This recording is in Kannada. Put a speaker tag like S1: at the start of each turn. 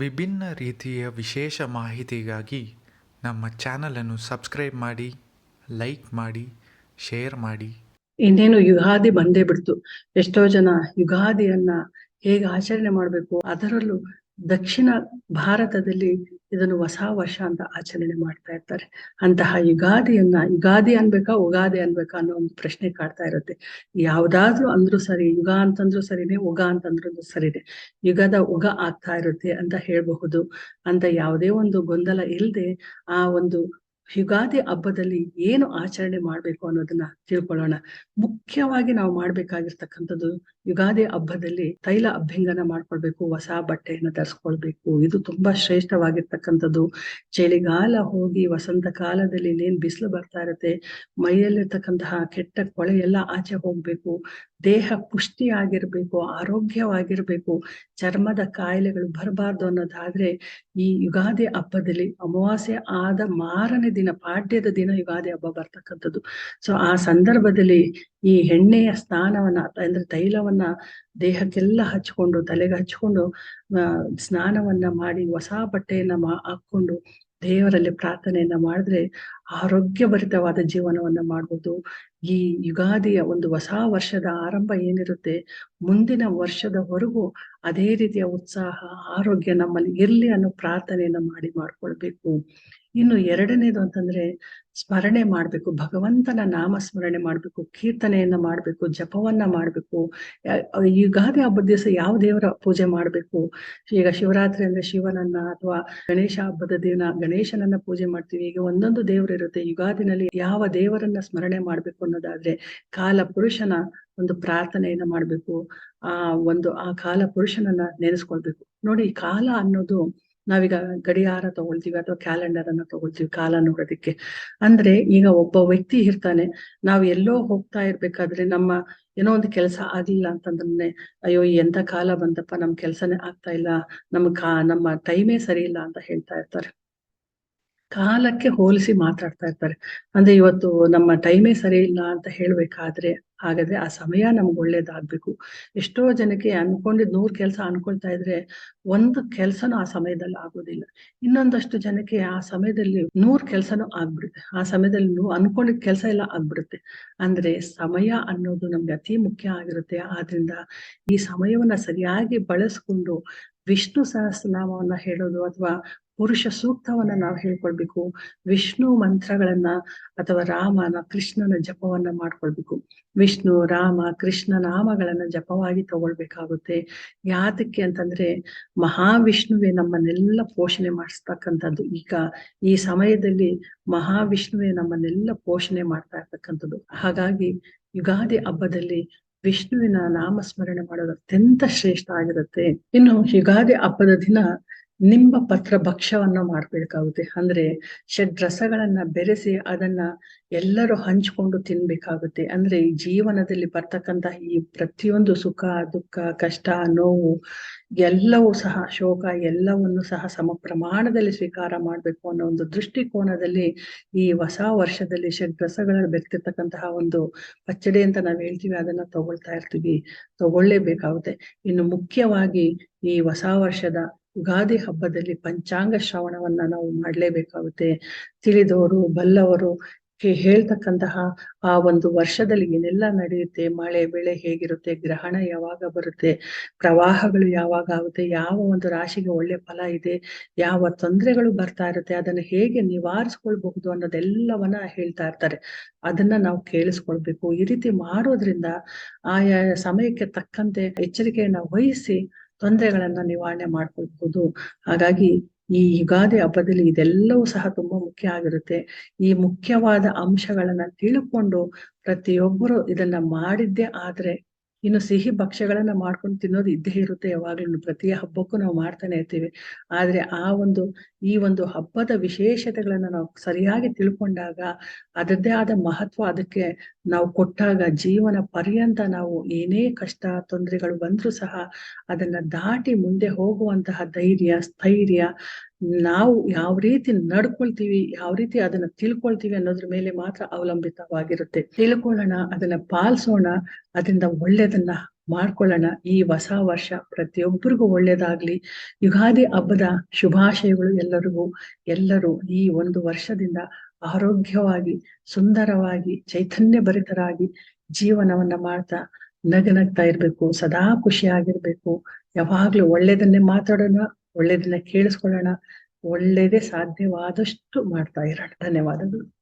S1: ವಿಭಿನ್ನ ರೀತಿಯ ವಿಶೇಷ ಮಾಹಿತಿಗಾಗಿ ನಮ್ಮ ಚಾನಲನ್ನು ಸಬ್ಸ್ಕ್ರೈಬ್ ಮಾಡಿ, ಲೈಕ್ ಮಾಡಿ, ಶೇರ್ ಮಾಡಿ.
S2: ಇನ್ನೇನು ಯುಗಾದಿ ಬಂದೇ ಬಿಡ್ತು. ಎಷ್ಟೋ ಜನ ಯುಗಾದಿಯನ್ನ ಹೇಗೆ ಆಚರಣೆ ಮಾಡಬೇಕು ಅದರಲ್ಲೂ ದಕ್ಷಿಣ ಭಾರತದಲ್ಲಿ ಇದನ್ನು ಹೊಸ ವರ್ಷ ಅಂತ ಆಚರಣೆ ಮಾಡ್ತಾ ಇರ್ತಾರೆ. ಅಂತಹ ಯುಗಾದಿಯನ್ನ, ಯುಗಾದಿ ಅನ್ಬೇಕಾ, ಉಗಾದಿ ಅನ್ಬೇಕಾ ಅನ್ನೋ ಒಂದು ಪ್ರಶ್ನೆ ಕಾಡ್ತಾ ಇರುತ್ತೆ. ಯಾವ್ದಾದ್ರು ಅಂದ್ರೂ ಸರಿ, ಯುಗ ಅಂತಂದ್ರು ಸರಿನೇ, ಉಗ ಅಂತಂದ್ರು ಸರಿನೇ, ಯುಗದ ಉಗ ಆಗ್ತಾ ಇರುತ್ತೆ ಅಂತ ಹೇಳ್ಬಹುದು. ಅಂತ ಯಾವುದೇ ಒಂದು ಗೊಂದಲ ಇಲ್ಲದೆ ಆ ಒಂದು ಯುಗಾದಿ ಹಬ್ಬದಲ್ಲಿ ಏನು ಆಚರಣೆ ಮಾಡ್ಬೇಕು ಅನ್ನೋದನ್ನ ತಿಳ್ಕೊಳ್ಳೋಣ. ಮುಖ್ಯವಾಗಿ ನಾವು ಮಾಡ್ಬೇಕಾಗಿರ್ತಕ್ಕಂಥದ್ದು ಯುಗಾದಿ ಹಬ್ಬದಲ್ಲಿ ತೈಲ ಅಭ್ಯಂಗನ ಮಾಡ್ಕೊಳ್ಬೇಕು, ಹೊಸ ಬಟ್ಟೆಯನ್ನ ಧರಿಸ್ಕೊಳ್ಬೇಕು ಇದು ತುಂಬಾ ಶ್ರೇಷ್ಠವಾಗಿರ್ತಕ್ಕಂಥದ್ದು. ಚಳಿಗಾಲ ಹೋಗಿ ವಸಂತ ಕಾಲದಲ್ಲಿ ಇನ್ನೇನ್ ಬಿಸಿಲು ಬರ್ತಾ ಇರುತ್ತೆ, ಮೈಯಲ್ಲಿರ್ತಕ್ಕಂತಹ ಕೆಟ್ಟ ಕೊಳೆ ಎಲ್ಲ ಆಚೆ ಹೋಗ್ಬೇಕು. ದೇಹ ಪುಷ್ಟಿಯಾಗಿರ್ಬೇಕು, ಆರೋಗ್ಯವಾಗಿರ್ಬೇಕು. ಚರ್ಮದ ಕಾಯಿಲೆಗಳು ಬರಬಾರ್ದು ಅನ್ನೋದಾದ್ರೆ ಈ ಯುಗಾದಿ ಹಬ್ಬದಲ್ಲಿ ಅಮಾವಾಸ್ಯೆ ಆದ ಮಾರನೇ ದಿನ, ಪಾಡ್ಯದ ದಿನ ಯುಗಾದಿ ಹಬ್ಬ ಬರ್ತಕ್ಕಂಥದ್ದು. ಸೊ ಆ ಸಂದರ್ಭದಲ್ಲಿ ಈ ಎಣ್ಣೆಯ ಸ್ನಾನವನ್ನ ಅಂದ್ರೆ ತೈಲವನ್ನ ದೇಹಕ್ಕೆಲ್ಲ ಹಚ್ಕೊಂಡು ತಲೆಗೆ ಹಚ್ಕೊಂಡು ಸ್ನಾನವನ್ನ ಮಾಡಿ, ಹೊಸ ಬಟ್ಟೆಯನ್ನ ಮಾ ಹಾಕೊಂಡು ದೇವರಲ್ಲಿ ಪ್ರಾರ್ಥನೆಯನ್ನ ಮಾಡಿದ್ರೆ ಆರೋಗ್ಯಭರಿತವಾದ ಜೀವನವನ್ನ ಮಾಡ್ಬೋದು. ಈ ಯುಗಾದಿಯ ಒಂದು ಹೊಸ ವರ್ಷದ ಆರಂಭ ಏನಿರುತ್ತೆ? ಮುಂದಿನ ವರ್ಷದವರೆಗೂ ಅದೇ ರೀತಿಯ ಉತ್ಸಾಹ, ಆರೋಗ್ಯ ನಮ್ಮಲ್ಲಿ ಇರಲಿ ಅನ್ನೋ ಪ್ರಾರ್ಥನೆಯನ್ನ ಮಾಡಿ ಮಾಡ್ಕೊಳ್ಬೇಕು. ಇನ್ನು ಎರಡನೇದು ಅಂತಂದ್ರೆ ಸ್ಮರಣೆ ಮಾಡ್ಬೇಕು. ಭಗವಂತನ ನಾಮ ಸ್ಮರಣೆ ಮಾಡ್ಬೇಕು, ಕೀರ್ತನೆಯನ್ನ ಮಾಡ್ಬೇಕು, ಜಪವನ್ನ ಮಾಡ್ಬೇಕು. ಯುಗಾದಿ ಹಬ್ಬದ ದಿವಸ ಯಾವ ದೇವರ ಪೂಜೆ ಮಾಡ್ಬೇಕು? ಈಗ ಶಿವರಾತ್ರಿ ಅಂದ್ರೆ ಶಿವನನ್ನ ಅಥವಾ ಗಣೇಶ ಹಬ್ಬದ ದಿನ ಗಣೇಶನನ್ನ ಪೂಜೆ ಮಾಡ್ತೀವಿ. ಈಗ ಒಂದೊಂದು ದೇವರು ಇರುತ್ತೆ. ಯುಗಾದಿನಲ್ಲಿ ಯಾವ ದೇವರನ್ನ ಸ್ಮರಣೆ ಮಾಡ್ಬೇಕು ಅನ್ನೋದಾದ್ರೆ ಕಾಲ ಪುರುಷನ ಒಂದು ಪ್ರಾರ್ಥನೆಯನ್ನ ಮಾಡ್ಬೇಕು, ಆ ಒಂದು, ಆ ಕಾಲ ಪುರುಷನನ್ನ ನೆನೆಸ್ಕೊಳ್ಬೇಕು. ನೋಡಿ, ಕಾಲ ಅನ್ನೋದು ನಾವೀಗ ಗಡಿಯಾರ ತಗೊಳ್ತೀವಿ ಅಥವಾ ಕ್ಯಾಲೆಂಡರ್ ಅನ್ನ ತಗೊಳ್ತೀವಿ ಕಾಲ ನೋಡೋದಿಕ್ಕೆ. ಅಂದ್ರೆ ಈಗ ಒಬ್ಬ ವ್ಯಕ್ತಿ ಇರ್ತಾನೆ, ನಾವು ಎಲ್ಲೋ ಹೋಗ್ತಾ ಇರ್ಬೇಕಾದ್ರೆ ನಮ್ಮ ಏನೋ ಒಂದು ಕೆಲಸ ಆಗ್ಲಿಲ್ಲ ಅಂತಂದ್ರೆ ಅಯ್ಯೋ ಎಂತ ಕಾಲ ಬಂತಪ್ಪ, ನಮ್ ಕೆಲ್ಸನೇ ಆಗ್ತಾ ಇಲ್ಲ, ನಮ್ ಕಾ, ನಮ್ಮ ಟೈಮೇ ಸರಿ ಇಲ್ಲ ಅಂತ ಹೇಳ್ತಾ ಇರ್ತಾರೆ. ಕಾಲಕ್ಕೆ ಹೋಲಿಸಿ ಮಾತಾಡ್ತಾ ಇರ್ತಾರೆ. ಅಂದ್ರೆ ಇವತ್ತು ನಮ್ಮ ಟೈಮೇ ಸರಿ ಇಲ್ಲ ಅಂತ ಹೇಳ್ಬೇಕಾದ್ರೆ ಹಾಗಾದ್ರೆ ಆ ಸಮಯ ನಮ್ಗೆ ಒಳ್ಳೇದಾಗ್ಬೇಕು. ಎಷ್ಟೋ ಜನಕ್ಕೆ ಅನ್ಕೊಂಡಿದ್ ನೂರ್ ಕೆಲ್ಸ ಅನ್ಕೊಳ್ತಾ ಇದ್ರೆ ಒಂದು ಕೆಲ್ಸನೂ ಆ ಸಮಯದಲ್ಲಿ ಆಗೋದಿಲ್ಲ. ಇನ್ನೊಂದಷ್ಟು ಜನಕ್ಕೆ ಆ ಸಮಯದಲ್ಲಿ ನೂರ್ ಕೆಲ್ಸನೂ ಆಗ್ಬಿಡುತ್ತೆ. ಆ ಸಮಯದಲ್ಲಿ ನೀವು ಅನ್ಕೊಂಡಿದ್ ಕೆಲಸ ಎಲ್ಲ ಆಗ್ಬಿಡುತ್ತೆ. ಅಂದ್ರೆ ಸಮಯ ಅನ್ನೋದು ನಮ್ಗೆ ಅತಿ ಮುಖ್ಯ ಆಗಿರುತ್ತೆ. ಆದ್ರಿಂದ ಈ ಸಮಯವನ್ನ ಸರಿಯಾಗಿ ಬಳಸ್ಕೊಂಡು ವಿಷ್ಣು ಸಹಸ್ರನಾಮವನ್ನ ಹೇಳೋದು ಅಥವಾ ಪುರುಷ ಸೂಕ್ತವನ್ನ ನಾವು ಹೇಳ್ಕೊಳ್ಬೇಕು. ವಿಷ್ಣು ಮಂತ್ರಗಳನ್ನ ಅಥವಾ ರಾಮನ ಕೃಷ್ಣನ ಜಪವನ್ನ ಮಾಡ್ಕೊಳ್ಬೇಕು. ವಿಷ್ಣು, ರಾಮ, ಕೃಷ್ಣ ನಾಮಗಳನ್ನ ಜಪವಾಗಿ ತಗೊಳ್ಬೇಕಾಗುತ್ತೆ. ಯಾತಕ್ಕೆ ಅಂತಂದ್ರೆ ಮಹಾವಿಷ್ಣುವೆ ನಮ್ಮನ್ನೆಲ್ಲ ಪೋಷಣೆ ಮಾಡಿಸ್ತಕ್ಕಂಥದ್ದು. ಈಗ ಈ ಸಮಯದಲ್ಲಿ ಮಹಾವಿಷ್ಣುವೆ ನಮ್ಮನ್ನೆಲ್ಲ ಪೋಷಣೆ ಮಾಡ್ತಾ ಇರ್ತಕ್ಕಂಥದ್ದು. ಹಾಗಾಗಿ ಯುಗಾದಿ ಹಬ್ಬದಲ್ಲಿ ವಿಷ್ಣುವಿನ ನಾಮಸ್ಮರಣೆ ಮಾಡೋದು ಅತ್ಯಂತ ಶ್ರೇಷ್ಠ ಆಗಿರುತ್ತೆ. ಇನ್ನು ಯುಗಾದಿ ಹಬ್ಬದ ದಿನ ನಿಂಬ ಪತ್ರ ಭಕ್ಷ್ಯವನ್ನು ಮಾಡ್ಬೇಕಾಗುತ್ತೆ. ಅಂದ್ರೆ ಷಡ್ರಸಗಳನ್ನ ಬೆರೆಸಿ ಅದನ್ನ ಎಲ್ಲರೂ ಹಂಚ್ಕೊಂಡು ತಿನ್ಬೇಕಾಗುತ್ತೆ. ಅಂದ್ರೆ ಈ ಜೀವನದಲ್ಲಿ ಬರ್ತಕ್ಕಂತಹ ಈ ಪ್ರತಿಯೊಂದು ಸುಖ, ದುಃಖ, ಕಷ್ಟ, ನೋವು ಎಲ್ಲವೂ ಸಹ, ಶೋಕ ಎಲ್ಲವನ್ನು ಸಹ ಸಮ ಪ್ರಮಾಣದಲ್ಲಿ ಸ್ವೀಕಾರ ಮಾಡ್ಬೇಕು ಅನ್ನೋ ಒಂದು ದೃಷ್ಟಿಕೋನದಲ್ಲಿ ಈ ಹೊಸ ವರ್ಷದಲ್ಲಿ ಷಡ್ರಸಗಳಲ್ಲಿ ಬೆರೆತಿರ್ತಕ್ಕಂತಹ ಒಂದು ಪಚ್ಚಡಿ ಅಂತ ನಾವ್ ಹೇಳ್ತೀವಿ, ಅದನ್ನ ತಗೊಳ್ತಾ ಇರ್ತೀವಿ, ತಗೊಳ್ಳೇಬೇಕಾಗುತ್ತೆ. ಇನ್ನು ಮುಖ್ಯವಾಗಿ ಈ ಹೊಸ ವರ್ಷದ ಯುಗಾದಿ ಹಬ್ಬದಲ್ಲಿ ಪಂಚಾಂಗ ಶ್ರವಣವನ್ನ ನಾವು ಮಾಡಲೇಬೇಕಾಗುತ್ತೆ. ತಿಳಿದವರು, ಬಲ್ಲವರು ಹೇಳ್ತಕ್ಕಂತಹ ಆ ಒಂದು ವರ್ಷದಲ್ಲಿ ಏನೆಲ್ಲ ನಡೆಯುತ್ತೆ, ಮಳೆ, ಬೆಳೆ ಹೇಗಿರುತ್ತೆ, ಗ್ರಹಣ ಯಾವಾಗ ಬರುತ್ತೆ, ಪ್ರವಾಹಗಳು ಯಾವಾಗ ಆಗುತ್ತೆ, ಯಾವ ಒಂದು ರಾಶಿಗೆ ಒಳ್ಳೆ ಫಲ ಇದೆ, ಯಾವ ತೊಂದರೆಗಳು ಬರ್ತಾ ಇರುತ್ತೆ, ಅದನ್ನ ಹೇಗೆ ನಿವಾರಿಸ್ಕೊಳ್ಬಹುದು ಅನ್ನೋದೆಲ್ಲವನ್ನ ಹೇಳ್ತಾ ಇರ್ತಾರೆ. ಅದನ್ನ ನಾವು ಕೇಳಿಸ್ಕೊಳ್ಬೇಕು. ಈ ರೀತಿ ಮಾಡೋದ್ರಿಂದ ಆಯಾ ಸಮಯಕ್ಕೆ ತಕ್ಕಂತೆ ಎಚ್ಚರಿಕೆಯನ್ನ ವಹಿಸಿ ತೊಂದರೆಗಳನ್ನ ನಿವಾರಣೆ ಮಾಡ್ಕೊಳ್ಬಹುದು ಹಾಗಾಗಿ ಈ ಯುಗಾದಿ ಹಬ್ಬದಲ್ಲಿ ಇದೆಲ್ಲವೂ ಸಹ ತುಂಬಾ ಮುಖ್ಯ ಆಗಿರುತ್ತೆ. ಈ ಮುಖ್ಯವಾದ ಅಂಶಗಳನ್ನ ತಿಳ್ಕೊಂಡು ಪ್ರತಿಯೊಬ್ಬರು ಇದನ್ನ ಮಾಡಿದ್ದೆ ಆದ್ರೆ ಇನ್ನು ಸಿಹಿ ಭಕ್ಷ್ಯಗಳನ್ನ ಮಾಡ್ಕೊಂಡು ತಿನ್ನೋದು ಇದ್ದೇ ಇರುತ್ತೆ ಯಾವಾಗ್ಲೂ. ಪ್ರತಿ ಹಬ್ಬಕ್ಕೂ ನಾವು ಮಾಡ್ತಾನೆ ಇರ್ತೀವಿ. ಆದ್ರೆ ಆ ಒಂದು, ಈ ಒಂದು ಹಬ್ಬದ ವಿಶೇಷತೆಗಳನ್ನ ನಾವು ಸರಿಯಾಗಿ ತಿಳ್ಕೊಂಡಾಗ ಅದರದ್ದೇ ಆದ ಮಹತ್ವ ಅದಕ್ಕೆ ನಾವು ಕೊಟ್ಟಾಗ ಜೀವನ ಪರ್ಯಂತ ನಾವು ಏನೇ ಕಷ್ಟ ತೊಂದರೆಗಳು ಬಂದ್ರೂ ಸಹ ಅದನ್ನ ದಾಟಿ ಮುಂದೆ ಹೋಗುವಂತಹ ಧೈರ್ಯ, ಸ್ಥೈರ್ಯ ನಾವು ಯಾವ ರೀತಿ ನಡ್ಕೊಳ್ತೀವಿ, ಯಾವ ರೀತಿ ಅದನ್ನ ತಿಳ್ಕೊಳ್ತೀವಿ ಅನ್ನೋದ್ರ ಮೇಲೆ ಮಾತ್ರ ಅವಲಂಬಿತವಾಗಿರುತ್ತೆ. ತಿಳ್ಕೊಳ್ಳೋಣ, ಅದನ್ನ ಪಾಲಿಸೋಣ, ಅದರಿಂದ ಒಳ್ಳೇದನ್ನ ಮಾಡ್ಕೊಳ್ಳೋಣ. ಈ ಹೊಸ ವರ್ಷ ಪ್ರತಿಯೊಬ್ಬರಿಗೂ ಒಳ್ಳೇದಾಗ್ಲಿ. ಯುಗಾದಿ ಹಬ್ಬದ ಶುಭಾಶಯಗಳು ಎಲ್ಲರಿಗೂ. ಎಲ್ಲರೂ ಈ ಒಂದು ವರ್ಷದಿಂದ ಆರೋಗ್ಯವಾಗಿ, ಸುಂದರವಾಗಿ ಚೈತನ್ಯ ಭರಿತರಾಗಿ ಜೀವನವನ್ನ ಮಾಡ್ತಾ ನಗನಗ್ತಾ ಇರ್ಬೇಕು, ಸದಾ ಖುಷಿಯಾಗಿರ್ಬೇಕು. ಯಾವಾಗ್ಲೂ ಒಳ್ಳೇದನ್ನೇ ಮಾತಾಡೋಣ, ಒಳ್ಳೇದನ್ನ ಕೇಳಿಸ್ಕೊಳ್ಳೋಣ, ಒಳ್ಳೇದೇ ಸಾಧ್ಯವಾದಷ್ಟು ಮಾಡ್ತಾ ಇರೋಣ. ಧನ್ಯವಾದಗಳು.